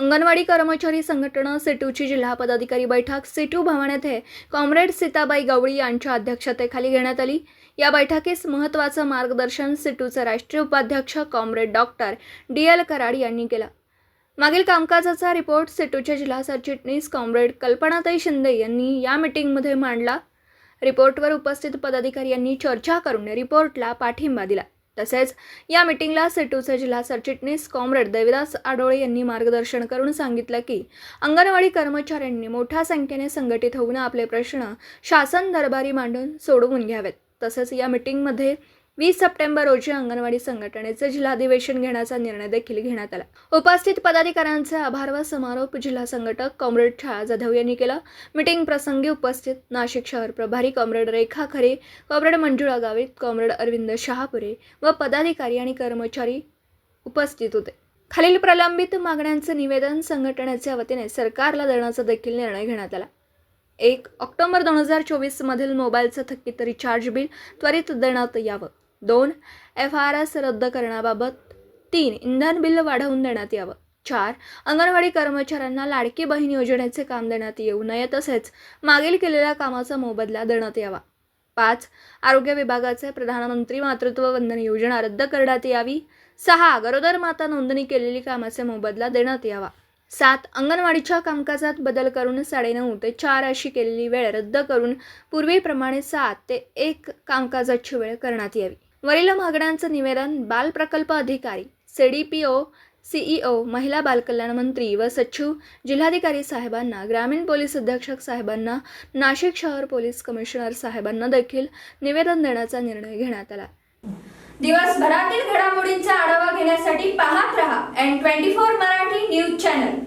अंगणवाडी कर्मचारी संघटना सेटूची जिल्हा पदाधिकारी बैठक सेटू भवन येथे कॉम्रेड सीताबाई गवळी यांच्या अध्यक्षतेखाली घेण्यात आली. या बैठकीस महत्त्वाचं मार्गदर्शन सेटूचे राष्ट्रीय उपाध्यक्ष comrade doctor D L Karad यांनी केलं. मागील कामकाजाचा रिपोर्ट सेटूच्या जिल्हा सरचिटणीस कॉम्रेड कल्पनाताई शिंदे यांनी या मीटिंगमध्ये मांडला. रिपोर्टवर उपस्थित पदाधिकारी यांनी चर्चा करून रिपोर्टला पाठिंबा दिला. तसेच या मीटिंगला सेटूचे जिल्हा सरचिटणीस कॉम्रेड देविदास आडोळे यांनी मार्गदर्शन करून सांगितलं की अंगणवाडी कर्मचाऱ्यांनी मोठ्या संख्येने संघटित होऊन आपले प्रश्न शासन दरबारी मांडून सोडवून घ्यावेत. तसेच या मीटिंगमध्ये वीस सप्टेंबर रोजी अंगणवाडी संघटनेचे जिल्हाधिवेशन घेण्याचा निर्णय देखील घेण्यात आला. उपस्थित पदाधिकाऱ्यांचे आभार व समारोप जिल्हा संघटक कॉम्रेड छाया जाधव यांनी केला. मीटिंग प्रसंगी उपस्थित नाशिक शहर प्रभारी comrade Rekha Khare comrade Manjula Gavit comrade Arvind Shahapure व पदाधिकारी आणि कर्मचारी उपस्थित होते. खालील प्रलंबित मागण्यांचे निवेदन संघटनेच्या वतीने सरकारला देण्याचा देखील निर्णय घेण्यात आला. एक ऑक्टोबर दोन हजार चोवीसमधील मोबाईलचं थकीत रिचार्ज बिल त्वरित देण्यात यावं. दोन एफ आर एस रद्द करण्याबाबत. तीन इंधन बिल वाढवून देण्यात यावं. चार अंगणवाडी कर्मचाऱ्यांना लाडकी बहीण योजनेचे काम देण्यात येऊ नये तसेच मागील केलेल्या कामाचा मोबदला देण्यात यावा. पाच आरोग्य विभागाचे प्रधानमंत्री मातृत्व वंदन योजना रद्द करण्यात यावी. सहा गरोदर माता नोंदणी केलेली कामाचे मोबदला देण्यात यावा. सात अंगणवाडीच्या कामकाजात बदल करून साडेनऊ ते चार अशी केलेली वेळ रद्द करून पूर्वीप्रमाणे सात ते एक कामकाजाची वेळ करण्यात यावी. वरील मागण्यांचं निवेदन बाल प्रकल्प अधिकारी सीडीपीओ सीईओ महिला बालकल्याण मंत्री व सचिव जिल्हाधिकारी साहेबांना ग्रामीण पोलीस अधीक्षक साहेबांना नाशिक शहर पोलीस कमिशनर साहेबांना देखील निवेदन देण्याचा निर्णय घेण्यात आला. दिवसभरातील घडामोडींचा आढावा घेण्यासाठी पाहत रहा N twenty four Marathi news channel.